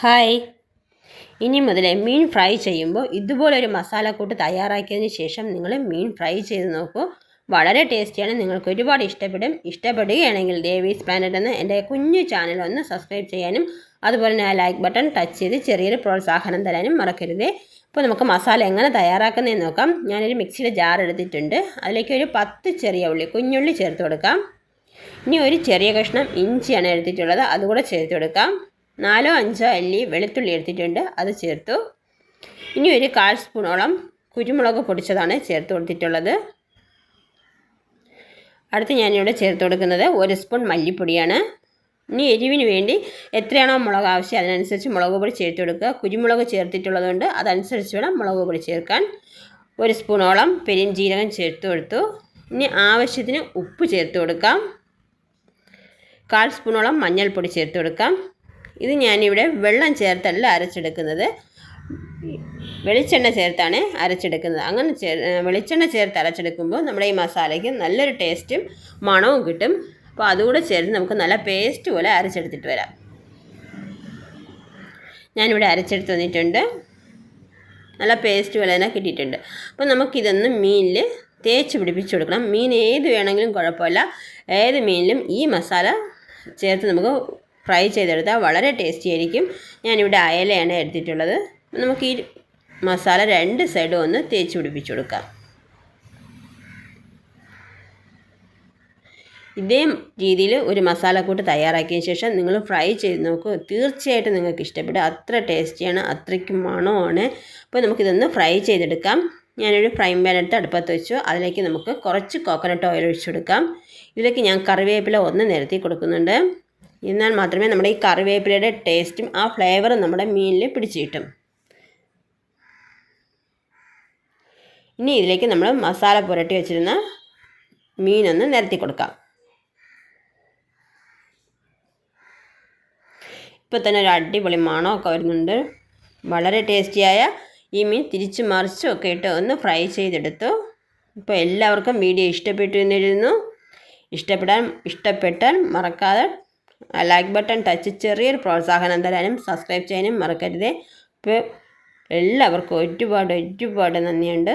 Hi. ഇനി മുതൽ മീൻ fry ചെയ്യുമ്പോൾ ഇതുപോലൊരു മസാലക്കൂട്ട് തയ്യാറാക്കിയതിന് ശേഷം നിങ്ങൾ മീൻ ഫ്രൈ ചെയ്ത് നോക്കൂ. വളരെ ടേസ്റ്റിയാണ് നിങ്ങൾക്ക് ഒരുപാട് ഇഷ്ടപ്പെടും. ഇഷ്ടപ്പെടുകയാണെങ്കിൽ ദേവീസ് പ്ലാനറ്റ് എന്ന എന്റെ കുഞ്ഞു ചാനൽ ഒന്ന് സബ്സ്ക്രൈബ് ചെയ്യാനും അതുപോലെ തന്നെ ആ ലൈക്ക് ബട്ടൺ ടച്ച് ചെയ്ത് ചെറിയൊരു പ്രോത്സാഹനം തരാനും മറക്കരുത്. അപ്പോൾ നമുക്ക് മസാല എങ്ങനെ തയ്യാറാക്കുന്നതെന്ന് നോക്കാം. ഞാനൊരു മിക്സിയുടെ ജാർ എടുത്തിട്ടുണ്ട്. അതിലേക്ക് ഒരു പത്ത് ചെറിയ ഉള്ളി കുഞ്ഞുള്ളി ചേർത്ത് കൊടുക്കാം. ഇനി ഒരു ചെറിയ കഷ്ണം ഇഞ്ചിയാണ് എടുത്തിട്ടുള്ളത് അതുകൂടെ ചേർത്ത് കൊടുക്കാം. നാലോ അഞ്ചോ അല്ലി വെളുത്തുള്ളി എടുത്തിട്ടുണ്ട് അത് ചേർത്തു. ഇനി ഒരു കാൽ സ്പൂണോളം കുരുമുളക് പൊടിച്ചതാണ് ചേർത്ത് കൊടുത്തിട്ടുള്ളത്. അടുത്ത് ഞാനിവിടെ ചേർത്ത് കൊടുക്കുന്നത് ഒരു സ്പൂൺ മല്ലിപ്പൊടിയാണ്. ഇനി എരിവിന് വേണ്ടി എത്രയാണോ മുളക് ആവശ്യം അതിനനുസരിച്ച് മുളക് പൊടി ചേർത്ത് കൊടുക്കുക. കുരുമുളക് ചേർത്തിട്ടുള്ളതുകൊണ്ട് അതനുസരിച്ച് വേണം മുളക് പൊടി ചേർക്കാൻ. ഒരു സ്പൂണോളം പെരിഞ്ജീരകം ചേർത്ത് കൊടുത്തു. ഇനി ആവശ്യത്തിന് ഉപ്പ് ചേർത്ത് കൊടുക്കാം. കാൽ സ്പൂണോളം മഞ്ഞൾപ്പൊടി ചേർത്ത് കൊടുക്കാം. ഇത് ഞാനിവിടെ വെള്ളം ചേർത്തല്ല അരച്ചെടുക്കുന്നത്. വെളിച്ചെണ്ണ ചേർത്താണ് അരച്ചെടുക്കുന്നത്. അങ്ങനെ ചേ വെളിച്ചെണ്ണ ചേർത്ത് അരച്ചെടുക്കുമ്പോൾ നമ്മുടെ ഈ മസാലയ്ക്ക് നല്ലൊരു ടേസ്റ്റും മണവും കിട്ടും. അപ്പോൾ അതുകൂടെ ചേർത്ത് നമുക്ക് നല്ല പേസ്റ്റ് പോലെ അരച്ചെടുത്തിട്ട് വരാം. ഞാനിവിടെ അരച്ചെടുത്ത് വന്നിട്ടുണ്ട്. നല്ല പേസ്റ്റ് പോലെ തന്നെ കിട്ടിയിട്ടുണ്ട്. അപ്പോൾ നമുക്കിതൊന്ന് മീനിൽ തേച്ച് പിടിപ്പിച്ച് കൊടുക്കണം. മീൻ ഏത് വേണമെങ്കിലും കുഴപ്പമില്ല. ഏത് മീനിലും ഈ മസാല ചേർത്ത് നമുക്ക് ഫ്രൈ ചെയ്തെടുത്താൽ വളരെ ടേസ്റ്റി ആയിരിക്കും. ഞാനിവിടെ അയലയാണ് എടുത്തിട്ടുള്ളത്. നമുക്ക് ഈ മസാല രണ്ട് സൈഡും ഒന്ന് തേച്ച് പിടിപ്പിച്ചു കൊടുക്കാം. ഇതേ രീതിയിൽ ഒരു മസാലക്കൂട്ട് തയ്യാറാക്കിയതിന് ശേഷം നിങ്ങൾ ഫ്രൈ ചെയ്ത് നോക്കൂ. തീർച്ചയായിട്ടും നിങ്ങൾക്ക് ഇഷ്ടപ്പെടും. അത്ര ടേസ്റ്റിയാണ് അത്രയ്ക്കും മണമാണ് അപ്പോൾ നമുക്കിതൊന്ന് ഫ്രൈ ചെയ്തെടുക്കാം. ഞാനൊരു ഫ്രൈ പാൻ എടുത്ത് അടുപ്പത്ത് വെച്ചു. അതിലേക്ക് നമുക്ക് കുറച്ച് കോക്കനട്ട് ഓയിൽ ഒഴിച്ചു കൊടുക്കാം. ഇതിലേക്ക് ഞാൻ കറിവേപ്പില ഒന്ന് നിരത്തി കൊടുക്കുന്നുണ്ട്. എന്നാൽ മാത്രമേ നമ്മുടെ ഈ കറിവേപ്പിലയുടെ ടേസ്റ്റും ആ ഫ്ലേവറും നമ്മുടെ മീനിൽ പിടിച്ചു കിട്ടും. ഇനി ഇതിലേക്ക് നമ്മൾ മസാല പുരട്ടി വെച്ചിരുന്ന മീനൊന്ന് നിരത്തി കൊടുക്കാം. ഇപ്പോൾ തന്നെ ഒരു അടിപൊളി മണമൊക്കെ വരുന്നുണ്ട്. വളരെ ടേസ്റ്റിയായ ഈ മീൻ തിരിച്ചു മറിച്ചും ഒക്കെ ഇട്ട് ഒന്ന് ഫ്രൈ ചെയ്തെടുത്തു. ഇപ്പോൾ എല്ലാവർക്കും വീഡിയോ ഇഷ്ടപ്പെട്ടു എന്നിരുന്നു. ഇഷ്ടപ്പെടാൻ ഇഷ്ടപ്പെട്ടാൽ മറക്കാതെ ലൈക്ക് ബട്ടൺ ടച്ച് ചെറിയൊരു പ്രോത്സാഹനം തരാനും സബ്സ്ക്രൈബ് ചെയ്യാനും മറക്കരുതേ. ഇപ്പോൾ എല്ലാവർക്കും ഒരുപാട് ഒരുപാട് നന്ദിയുണ്ട്.